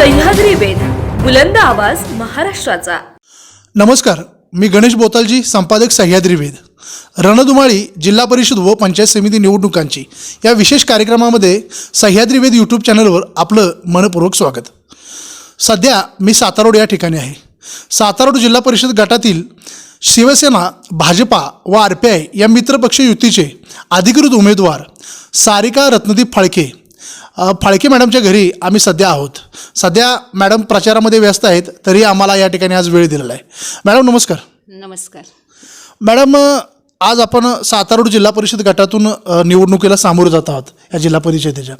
सह्याद्री वेद बुलंद आवाज महाराष्ट्राचा. नमस्कार मी गणेश बोतालजी संपादक सह्याद्री वेद. रणधुमाळी जिल्हा परिषद व पंचायत समिती निवडणुकांची या विशेष कार्यक्रमामध्ये सह्याद्री वेद यूट्यूब चॅनलवर आपलं मनपूर्वक स्वागत. सध्या मी सातारोड या ठिकाणी आहे. सातारोड जिल्हा परिषद गटातील शिवसेना भाजपा व आर पी आय या मित्रपक्ष युतीचे अधिकृत उमेदवार सारिका रत्नदीप फाळके फाळके मॅडमच्या घरी आम्ही सध्या आहोत. सध्या मॅडम प्रचारामध्ये व्यस्त आहेत तरी आम्हाला या ठिकाणी आज वेळ दिलेला आहे. मॅडम नमस्कार. नमस्कार. मॅडम आज आपण सातारोड जिल्हा परिषद गटातून निवडणुकीला सामोरं जात आहोत या जिल्हा परिषदेच्या.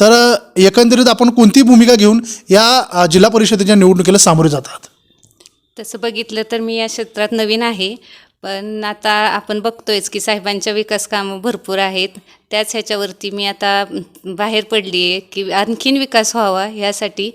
तर एकंदरीत आपण कोणती भूमिका घेऊन या जिल्हा परिषदेच्या निवडणुकीला सामोरे जात आहात? तसं बघितलं तर मी या क्षेत्रात नवीन आहे पण आता आपण बघतोयच की साहेबांच्या विकास कामं भरपूर आहेत. त्याच ह्याच्यावरती मी आता बाहेर पडली आहे की आणखीन विकास व्हावा यासाठी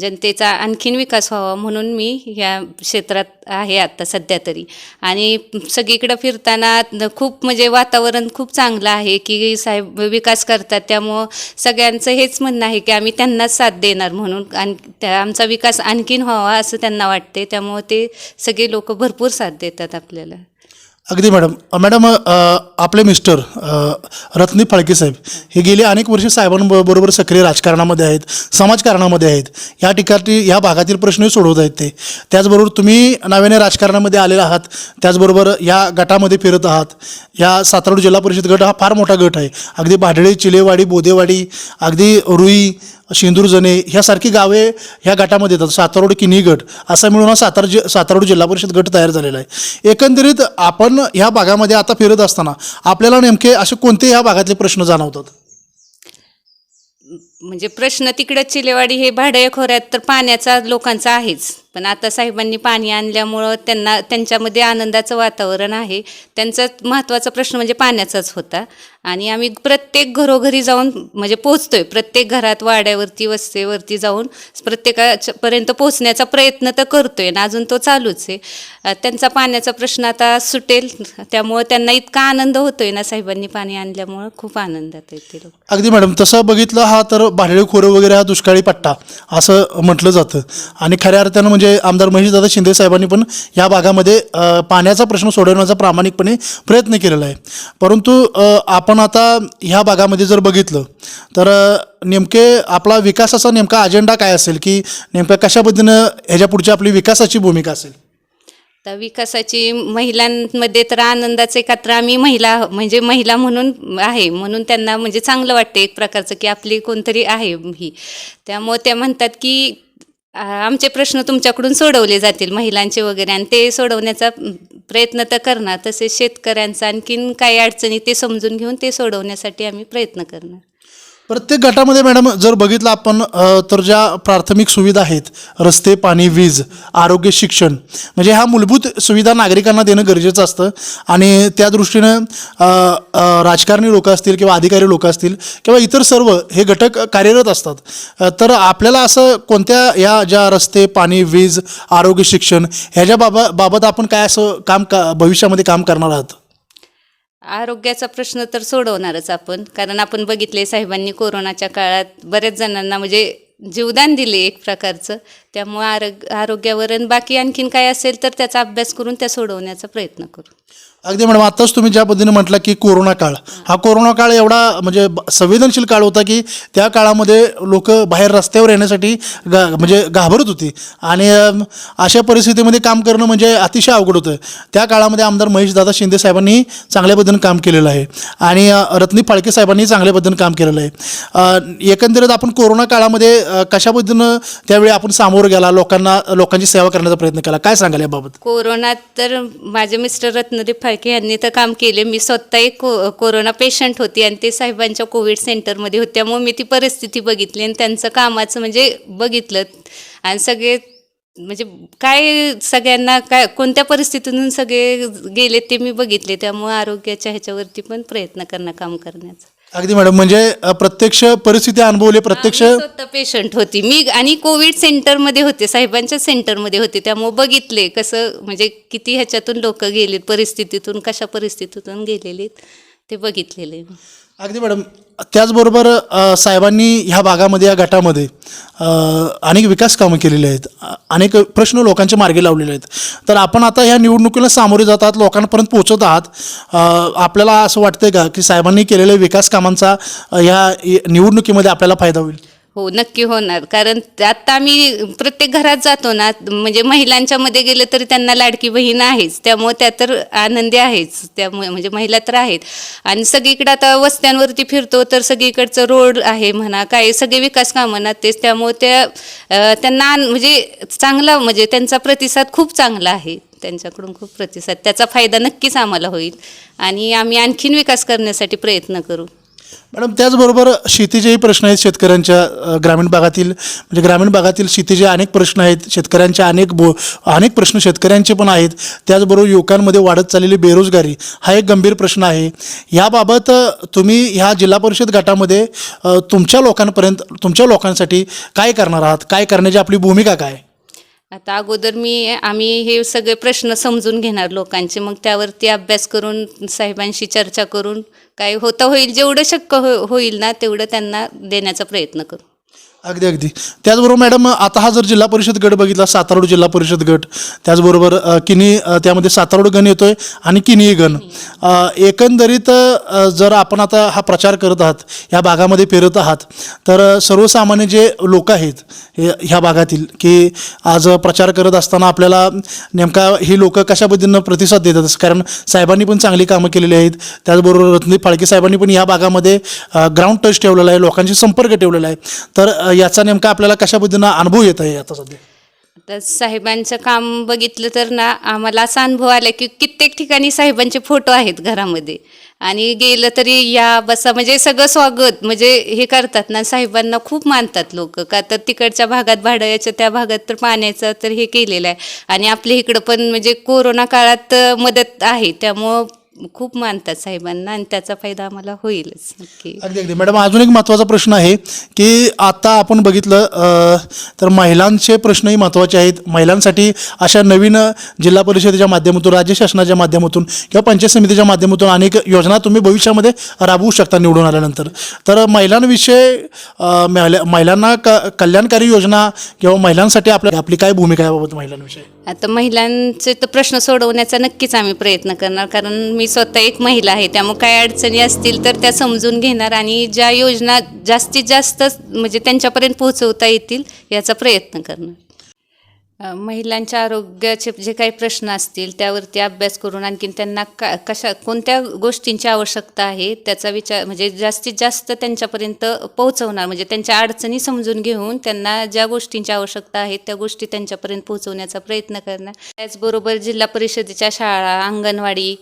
जनतेचा आणखीन विकास व्हावा म्हणून मी या क्षेत्रात आहे आता सध्या तरी. आणि सगळीकडं फिरताना खूप म्हणजे वातावरण खूप चांगलं आहे की साहेब विकास करतात. त्यामुळं सगळ्यांचं हेच म्हणणं आहे की आम्ही त्यांनाच साथ देणार म्हणून आणि त्या आमचा विकास आणखीन व्हावा असं त्यांना वाटते त्यामुळं ते सगळे लोक भरपूर साथ देतात आपल्याला. अगदी मॅडम. मॅडम आपले मिस्टर रत्नी फाळके साहेब हे गेले अनेक वर्षे साहेबांबरोबर सक्रिय राजकारणामध्ये आहेत समाजकारणामध्ये आहेत. या ठिकाणी या भागातील प्रश्नही सोडवत आहेत ते. त्याचबरोबर तुम्ही नव्याने राजकारणामध्ये आलेला आहात. त्याचबरोबर या गटामध्ये फिरत आहात. या सातारा जिल्हा परिषद गट हा फार मोठा गट आहे. अगदी भाडळे चिलेवाडी बोदेवाडी अगदी रुई शेंदूरजणे ह्यासारखी गावे ह्या गटामध्ये येतात. सातारोड किनी गट असा मिळून हा सातारा जि सातारोड जिल्हा परिषद गट तयार झालेला आहे. एकंदरीत आपण ह्या भागामध्ये आता फिरत असताना आपल्याला नेमके असे कोणते ह्या भागातले प्रश्न जाणवतात? म्हणजे प्रश्न तिकडं चिलेवाडी हे भाड्या खोऱ्यात तर पाण्याचा लोकांचा आहेच. पण आता साहेबांनी पाणी आणल्यामुळं त्यांना त्यांच्यामध्ये आनंदाचं वातावरण आहे. त्यांचा महत्त्वाचा प्रश्न म्हणजे पाण्याचाच होता. आणि आम्ही प्रत्येक घरोघरी जाऊन म्हणजे पोचतोय प्रत्येक घरात वाड्यावरती वस्तीवरती जाऊन प्रत्येकापर्यंत पोचण्याचा प्रयत्न तर करतोय आणि अजून तो चालूच आहे. त्यांचा पाण्याचा प्रश्न आता सुटेल. त्यामुळं त्यांना इतका आनंद होतोय ना साहेबांनी पाणी आणल्यामुळं. खूप आनंदात आहे ते लोक. अगदी मॅडम तसं बघितलं हा तर भाडळे खोरं वगैरे हा दुष्काळी पट्टा असं म्हटलं जातं. आणि खऱ्या अर्थानं म्हणजे आमदार महेशदादा शिंदे साहेबांनी पण या भागामध्ये पाण्याचा प्रश्न सोडवण्याचा प्रामाणिकपणे प्रयत्न केलेला आहे. परंतु आपण आपण आता ह्या भागामध्ये जर बघितलं तर नेमके आपला विकासाचा नेमका अजेंडा काय असेल? की नेमक्या कशा पद्धतीनं ह्याच्या पुढची आपली विकासाची भूमिका असेल? तर विकासाची महिलांमध्ये तर आनंदाचं एकत्र आम्ही महिला म्हणजे महिला म्हणून आहे. म्हणून त्यांना म्हणजे चांगलं वाटते एक प्रकारचं की आपली कोणतरी आहे ही. त्यामुळे त्या म्हणतात की आमचे प्रश्न तुमच्याकडून सोडवले जातील महिलांचे वगैरे आणि ते सोडवण्याचा प्रयत्न तर करणार. तसेच शेतकऱ्यांचा आणखीन काही अडचणी ते समजून घेऊन ते सोडवण्यासाठी आम्ही प्रयत्न करणार. प्रत्येक गटामध्ये मॅडम जर बघितलं आपण तर ज्या प्राथमिक सुविधा आहेत रस्ते पाणी वीज आरोग्य शिक्षण म्हणजे ह्या मूलभूत सुविधा नागरिकांना देणं गरजेचं असतं. आणि त्या दृष्टीनं राजकारणी लोक असतील किंवा अधिकारी लोक असतील किंवा इतर सर्व हे घटक कार्यरत असतात. तर आपल्याला असं कोणत्या या ज्या रस्ते पाणी वीज आरोग्य शिक्षण ह्याच्या बाबा बाबत आपण काय असं काम का भविष्यामध्ये काम करणार आहात? आरोग्याचा प्रश्न तर सोडवणारच आपण. कारण आपण बघितले साहेबांनी कोरोनाच्या काळात बऱ्याच जणांना म्हणजे जीवदान दिले एक प्रकारचं. त्यामुळे आरोग आरोग्यावर आणि बाकी आणखीन काय असेल तर त्याचा अभ्यास करून त्या सोडवण्याचा प्रयत्न करू. अगदी मॅडम आत्ताच तुम्ही ज्या पद्धतीने म्हटलं की कोरोना काळ हा कोरोना काळ एवढा म्हणजे संवेदनशील काळ होता की त्या काळामध्ये लोक बाहेर रस्त्यावर येण्यासाठी गा म्हणजे घाबरत होती. आणि अशा परिस्थितीमध्ये काम करणं म्हणजे अतिशय अवघड होतं. त्या काळामध्ये आमदार महेशदादा शिंदे साहेबांनी चांगल्या पद्धतीनं काम केलेलं आहे. आणि रत्नी फाळके साहेबांनी चांगल्या पद्धतीनं काम केलेलं आहे. एकंदरीत आपण कोरोना काळामध्ये कशा पद्धतीनं त्यावेळी आपण सामोरं गेला लोकांना लोकांची सेवा करण्याचा प्रयत्न केला? काय सांगाल याबाबत? कोरोनात तर माझे मिस्टर रत्नदीप फाळके यांनी तर काम केले. मी स्वतः एक को कोरोना पेशंट होती आणि ते साहेबांच्या कोविड सेंटरमध्ये होते. त्यामुळे मी ती परिस्थिती बघितली आणि त्यांचं कामाचं म्हणजे बघितलं. आणि सगळे म्हणजे काय सगळ्यांना काय कोणत्या परिस्थितीतून सगळे गेले ते मी बघितले. त्यामुळे आरोग्याच्या ह्याच्यावरती पण प्रयत्न करणं काम करण्याचं. अगदी मॅडम म्हणजे अ, प्रत्यक्ष परिस्थिती अनुभवली प्रत्यक्ष मी स्वतः पेशंट होती. मी आणि कोविड सेंटरमध्ये होते साहेबांच्या सेंटरमध्ये होते. त्यामुळे बघितले कसं म्हणजे किती ह्याच्यातून लोक गेलेत परिस्थितीतून कशा परिस्थितीतून गेलेलीत. ते बघितलेले. अगदी मॅडम त्याचबरोबर अ, साहेबांनी ह्या भागामध्ये या गटामध्ये अ, अनेक विकास कामं केलेली आहेत. अ, अनेक प्रश्न लोकांच्या मार्गी लावलेले आहेत. तर आपण आता ह्या निवडणुकीला सामोरे जातात लोकांपर्यंत पोहोचत आहात. अ, आपल्याला असं वाटतंय का की साहेबांनी केलेल्या विकास कामांचा अ, ह्या निवडणुकीमध्ये आपल्याला फायदा होईल? हो नक्की होणार. कारण आता आम्ही प्रत्येक घरात जातो ना म्हणजे महिलांच्या मध्ये गेलं तरी त्यांना लाडकी बहीण आहेच. त्यामुळे त्या तर आनंदी आहेच. त्यामुळे म्हणजे महिला तर आहेत. आणि सगळीकडे आता वस्त्यांवरती फिरतो तर सगळीकडचं रोड आहे म्हणा काय सगळे विकास कामं ना तेच. त्यामुळे त्या त्यांना आन- म्हणजे चांगला म्हणजे त्यांचा प्रतिसाद खूप चांगला आहे. त्यांच्याकडून खूप प्रतिसाद. त्याचा फायदा नक्कीच आम्हाला होईल. आणि आम्ही आणखीन विकास करण्यासाठी प्रयत्न करू. मॅडम त्याचबरोबर शेतीचेही प्रश्न आहेत शेतकऱ्यांच्या ग्रामीण भागातील म्हणजे ग्रामीण भागातील शेतीचे अनेक प्रश्न आहेत शेतकऱ्यांच्या अनेक बो अनेक प्रश्न शेतकऱ्यांचे पण आहेत त्याचबरोबर युवकांमध्ये वाढत चाललेली बेरोजगारी हा एक गंभीर प्रश्न आहे. याबाबत तुम्ही ह्या जिल्हा परिषद गटामध्ये तुमच्या लोकांपर्यंत तुमच्या लोकांसाठी काय करणार आहात? काय करण्याची आपली भूमिका काय? आता अगोदर मी आम्ही हे सगळे प्रश्न समजून घेणार लोकांचे. मग त्यावरती अभ्यास करून साहेबांशी चर्चा करून काय होता होईल जेवढं शक्य हो होईल ना तेवढं त्यांना देण्याचा प्रयत्न करू. अगदी अगदी. त्याचबरोबर मॅडम आता हा जर जिल्हा परिषद गट बघितला सातारोड जिल्हा परिषद गट त्याचबरोबर अ, किनी अ, त्यामध्ये सातारोड गण येतोय आणि किनी गण. अ, एकंदरीत अ, जर आपण आता हा प्रचार करत आहात ह्या भागामध्ये फिरत आहात तर अ, सर्वसामान्य जे लोक आहेत हे ह्या भागातील की आज प्रचार करत असताना आपल्याला नेमका ही लोक कशा पद्धतीनं प्रतिसाद देतात? कारण साहेबांनी पण चांगली कामं केलेली आहेत. त्याचबरोबर रत्नी फाळके साहेबांनी पण या भागामध्ये ग्राउंड टच ठेवलेला आहे लोकांशी संपर्क ठेवलेला आहे. तर अ, याचा नेमका आपल्याला कशा पद्धतीनं अनुभव येत आहे आता सध्या? तर साहेबांचं काम बघितलं तर ना आम्हाला असा अनुभव आला की कित्येक ठिकाणी साहेबांचे फोटो आहेत घरामध्ये. आणि गेलं तरी या बसा म्हणजे सगळं स्वागत म्हणजे हे करतात ना साहेबांना खूप मानतात लोक. का तर तिकडच्या भागात भाडयाच्या त्या भागात तर पाण्याचं तर हे केलेलं आहे. आणि आपल्या इकडं पण म्हणजे कोरोना काळात मदत आहे. त्यामुळं खूप मानतात साहेबांना आणि त्याचा फायदा आम्हाला होईलच नक्की. अगदी अगदी. मॅडम अजून एक महत्त्वाचा प्रश्न आहे की आता आपण बघितलं अ, तर महिलांचे प्रश्नही महत्त्वाचे आहेत. महिलांसाठी अशा नवीन जिल्हा परिषदेच्या माध्यमातून राज्य शासनाच्या माध्यमातून किंवा पंचायत समितीच्या माध्यमातून अनेक योजना तुम्ही भविष्यामध्ये राबवू शकता निवडून आल्यानंतर. तर महिलांविषयी अ, महिला महिलांना क कल्याणकारी योजना किंवा महिलांसाठी आपल्या आपली काय भूमिका आहे याबाबत महिलांविषयी? आता महिलांचे तर प्रश्न सोडवण्याचा नक्कीच आम्ही प्रयत्न करणार कारण मी स्वतः एक महिला आहे त्यामुळे काय अडचणी असतील तर त्या समजून घेणार आणि ज्या योजना जास्तीत जास्त म्हणजे त्यांच्यापर्यंत पोहोचवता येतील याचा प्रयत्न करणार. महिलांच्या आरोग्याचे जे काही प्रश्न असतील त्यावरती अभ्यास करून आणखीन त्यांना का कशा कोणत्या गोष्टींची आवश्यकता आहे त्याचा विचार म्हणजे जास्तीत जास्त त्यांच्यापर्यंत पोहोचवणार म्हणजे त्यांच्या अडचणी समजून घेऊन त्यांना ज्या गोष्टींची आवश्यकता आहे त्या गोष्टी त्यांच्यापर्यंत पोहोचवण्याचा प्रयत्न करणार. त्याचबरोबर जिल्हा परिषदेच्या शाळा अंगणवाडी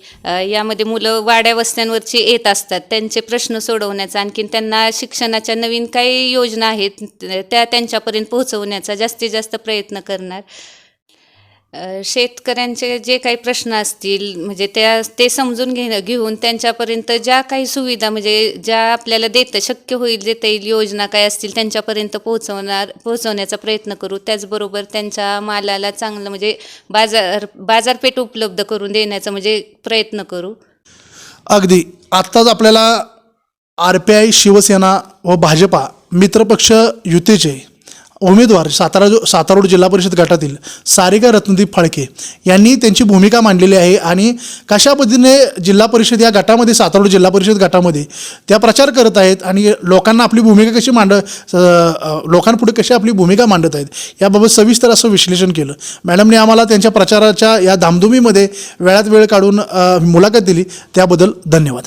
यामध्ये मुलं वाड्या वस्त्यांवरची येत असतात त्यांचे प्रश्न सोडवण्याचा आणखीन त्यांना शिक्षणाच्या नवीन काही योजना आहेत त्या त्यांच्यापर्यंत पोहोचवण्याचा जास्तीत जास्त प्रयत्न करणार. शेतकऱ्यांचे जे काही प्रश्न असतील म्हणजे त्या ते समजून घेणं घेऊन त्यांच्यापर्यंत ज्या काही सुविधा म्हणजे ज्या आपल्याला देतं शक्य होईल देता येईल योजना काय असतील त्यांच्यापर्यंत पोहोचवणार पोहोचवण्याचा प्रयत्न करू. त्याचबरोबर त्यांच्या मालाला चांगलं म्हणजे बाजार बाजारपेठ उपलब्ध करून देण्याचा म्हणजे प्रयत्न करू. अगदी. आत्ताच आपल्याला आर पी आय शिवसेना व भाजपा मित्रपक्ष युतीचे उमेदवार सातारा जो सातारोड जिल्हा परिषद गटातील सारिका रत्नदीप फाळके यांनी त्यांची भूमिका मांडलेली आहे आणि कशा पद्धतीने जिल्हा परिषद या गटामध्ये सातारोड जिल्हा परिषद गटामध्ये त्या प्रचार करत आहेत आणि लोकांना आपली भूमिका कशी मांड लोकांपुढे कशी आपली भूमिका मांडत आहेत याबाबत सविस्तर असं विश्लेषण केलं. मॅडमने आम्हाला त्यांच्या प्रचाराच्या या धामधुमीमध्ये वेळात वेळ काढून मुलाखत दिली. त्याबद्दल धन्यवाद.